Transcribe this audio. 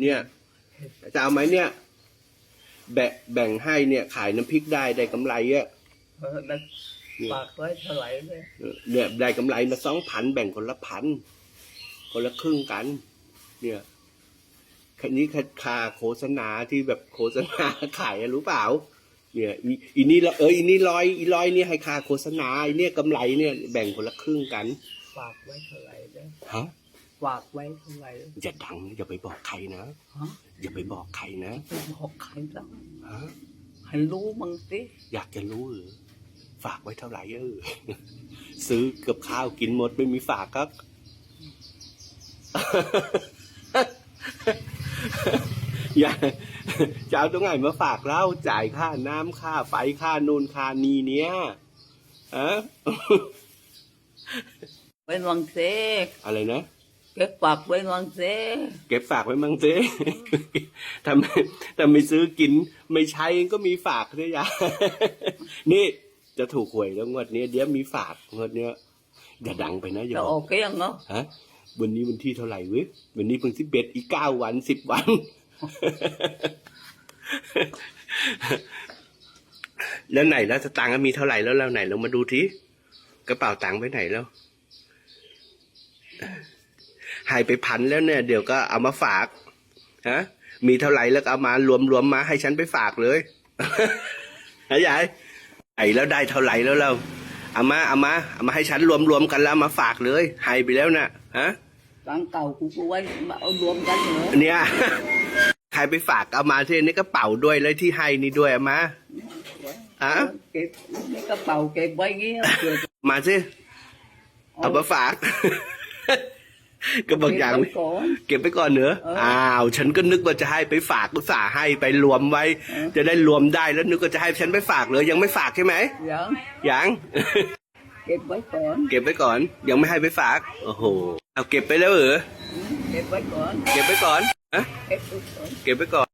เนี่ยจะเอาไหมเนี่ย แบ่งแบ่งให้เนี่ย ขายน้ำพริกได้ได้กำไรอะเออแล้วฝากไว้เท่าไหร่เลยเนี่ยได้กำไรมาสองพันแบ่งคนละพันคนละครึ่งกัน เนี่ยแค่นี้คาโฆษณาที่แบบโฆษณาขายอะรู้เปล่า เนี่ยอีอีนี่ละเอออีนี่ร้อยอีร้อยเนี่ยให้ค่าโฆษณาอีเนี่ยกำไรเนี่ยแบ่งคนละครึ่งกัน ฝากไว้เท่าไหร่เลยฮะ ฝากไว้เท่าไหร่เลยอย่าดังนะอย่าไปบอกใครนะ ฮะอย่าไปบอกใครนะไปบอกใครแล้วฮะให้รู้มั้งสิอยากจะรู้เหรอฝากไว้เท่าไหร่เออ ซื้อกับข้าวกินหมดไม่มีฝากครับ อย่าจะเอาตรงไหนมาฝากเล่าจ่ายค่าน้ำค่าไฟค่านูนค่านีเนี้ยอะไว้วังเซอะไรนะ เก็บฝากไว้วังเซเก็บฝากไว้มั่งเจ๊ทำไมทำไม่ซื้อกินไม่ใช้ก็มีฝากด้วยยานี่จะถูกหวยแล้วงวดนี้เดี๋ยวมีฝากงวดเนี้ยอย่าดังไปนะอย่าจะบอออกกเกี้ยงเนาะฮะวันนี้วันที่เท่าไหร่เว้ยวันนี้เพิ่งสิบเอ็ดอีกเก้าวันสิบวัน แล้วไหนแล้วสตางค์มีเท่าไหร่แล้วแล้วไหนเรามาดูทีกระเป๋าตังค์ไปไหนแล้ว หายไปพันแล้วเนี่ย เดี๋ยวก็เอามาฝากฮะมีเท่าไหร่แล้วก็เอามารวมรวมมาให้ฉันไปฝากเลยฮะยายไอ้แล้วได้เท่าไหร่แล้วเราเอามาเอามาเอามาให้ฉันรวมรวมกันแล้วเอามาฝากเลยให้ไปแล้วนะฮะตังค์เก่ากูก็ไว้มาเอารวมกันเหรอเนี่ยใครไปฝากเอามาที่นี่กระเป๋าด้วยเลยที่ให้นี่ด้วยเอามาฮะเก็บในกระเป๋าเก็บไว้เงี้ยเผื่อจะมาสิเอามาฝาก ก็บอกอย่าง เก็บไว้ก่อน เก็บไปก่อนเนอะเอออ้อ้าว ฉันก็นึกว่าจะให้ไปฝากอุตส่าห์ให้ไปรวมไว้ เออ จะได้รวมได้แล้วนึกว่าจะให้ฉันไปฝากเลยยังไม่ฝากใช่ไหมยังยัง เก็บไว้ก่อนเก็บไปก่อน ยังไม่ให้ไปฝาก โอ้โห เอาเก็บไปแล้วเหรอ เก็บไว้ก่อนเก็บไปก่อนฮะเก็บไว้ก่อน เก็บไปก่อน